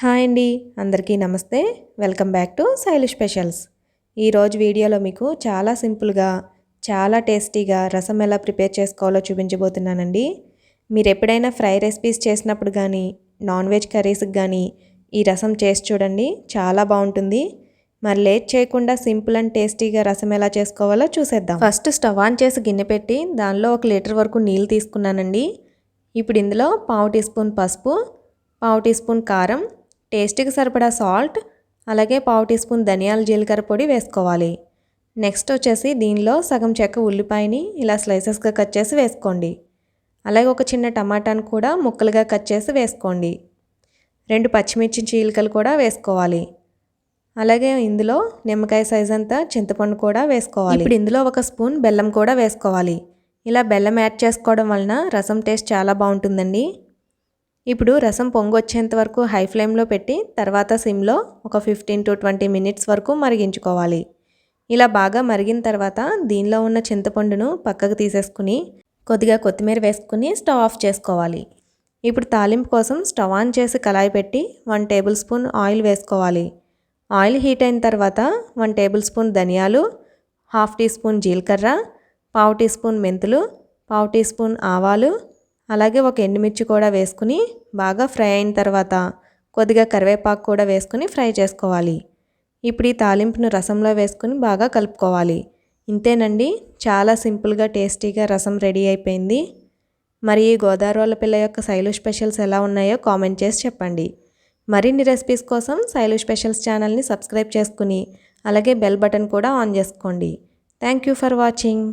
Hi అండి. అందరికీ నమస్తే. Welcome back to Shaili specials. ఈరోజు వీడియోలో మీకు చాలా సింపుల్గా చాలా టేస్టీగా రసం ఎలా ప్రిపేర్ చేసుకోవాలో చూపించబోతున్నానండి. మీరు ఎప్పుడైనా ఫ్రై రెసిపీస్ చేసినప్పుడు కానీ నాన్ వెజ్ కర్రీస్కి కానీ ఈ రసం చేసి చూడండి చాలా బాగుంటుంది. మరి లేట్ చేయకుండా సింపుల్ అండ్ టేస్టీగా రసం ఎలా చేసుకోవాలో చూసేద్దాం. ఫస్ట్ స్టవ్ ఆన్ చేసి గిన్నె పెట్టి దానిలో ఒక లీటర్ వరకు నీళ్ళు తీసుకున్నానండి. ఇప్పుడు ఇందులో పావు టీ స్పూన్ పసుపు పావు టీ స్పూన్ కారం టేస్ట్కి సరిపడా సాల్ట్ అలాగే పావు టీ స్పూన్ ధనియాల జీలకర్ర పొడి వేసుకోవాలి. నెక్స్ట్ వచ్చేసి దీనిలో సగం చెక్క ఉల్లిపాయని ఇలా స్లైసెస్గా కట్ చేసి వేసుకోండి. అలాగే ఒక చిన్న టమాటాను కూడా ముక్కలుగా కట్ చేసి వేసుకోండి. రెండు పచ్చిమిర్చి చీలికలు కూడా వేసుకోవాలి. అలాగే ఇందులో నిమ్మకాయ సైజ్ అంతా చింతపండు కూడా వేసుకోవాలి. ఇప్పుడు ఇందులో ఒక స్పూన్ బెల్లం కూడా వేసుకోవాలి. ఇలా బెల్లం యాడ్ చేసుకోవడం వలన రసం టేస్ట్ చాలా బాగుంటుందండి. ఇప్పుడు రసం పొంగు వచ్చేంత వరకు హై ఫ్లేమ్లో పెట్టి తర్వాత సిమ్లో ఒక ఫిఫ్టీన్ టు ట్వంటీ మినిట్స్ వరకు మరిగించుకోవాలి. ఇలా బాగా మరిగిన తర్వాత దీనిలో ఉన్న చింతపండును పక్కకు తీసేసుకుని కొద్దిగా కొత్తిమీర వేసుకుని స్టవ్ ఆఫ్ చేసుకోవాలి. ఇప్పుడు తాలింపు కోసం స్టవ్ ఆన్ చేసి కళాయి పెట్టి వన్ టేబుల్ స్పూన్ ఆయిల్ వేసుకోవాలి. ఆయిల్ హీట్ అయిన తర్వాత వన్ టేబుల్ స్పూన్ ధనియాలు హాఫ్ టీ స్పూన్ జీలకర్ర పావు టీ స్పూన్ మెంతులు పావు టీ స్పూన్ ఆవాలు అలాగే ఒక ఎండుమిర్చి కూడా వేసుకుని బాగా ఫ్రై అయిన తర్వాత కొద్దిగా కరివేపాకు కూడా వేసుకుని ఫ్రై చేసుకోవాలి. ఇప్పుడు ఈ తాలింపును రసంలో వేసుకుని బాగా కలుపుకోవాలి. ఇంతేనండి చాలా సింపుల్గా టేస్టీగా రసం రెడీ అయిపోయింది. మరి ఈ గోదావరి పిల్ల యొక్క శైలు స్పెషల్స్ ఎలా ఉన్నాయో కామెంట్ చేసి చెప్పండి. మరిన్ని రెసిపీస్ కోసం శైలు స్పెషల్స్ ఛానల్ని సబ్స్క్రైబ్ చేసుకుని అలాగే బెల్ బటన్ కూడా ఆన్ చేసుకోండి. Thank you for watching.